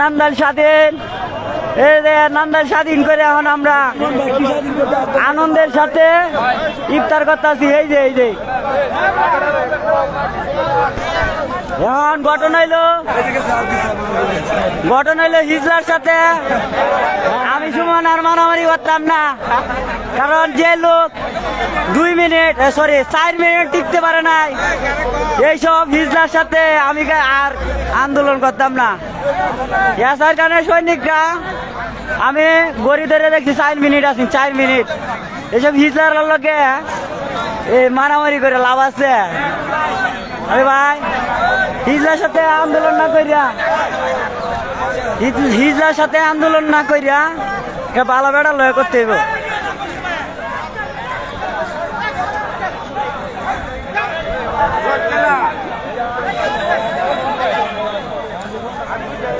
নান্দাল স্বাধীন। এই নান্দাল স্বাধীন করে এখন আমরা আনন্দের সাথে ইফতার করতেছি, এই যে এই যে। হইল হইল হিজলার সাথে। আমি সুমন আর মারামারি করতাম না, কারণ যে লোক দুই মিনিট সরি চার মিনিট টিকতে পারে নাই। এইসব হিজলার সাথে আমি আর আন্দোলন করতাম না। ইয়াসার খানের সৈনিকরা, আমি গড়ি ধরে দেখছি চার মিনিট আছি, চার মিনিট। এইসব হিজলার লোকে এই মারামারি করে লাভ আছে। আরে ভাই, হিজলার সাথে আন্দোলন না করিয়া হিজ- হিজলার সাথে আন্দোলন না করিয়া বালা বেড়া লয় করতে হইব।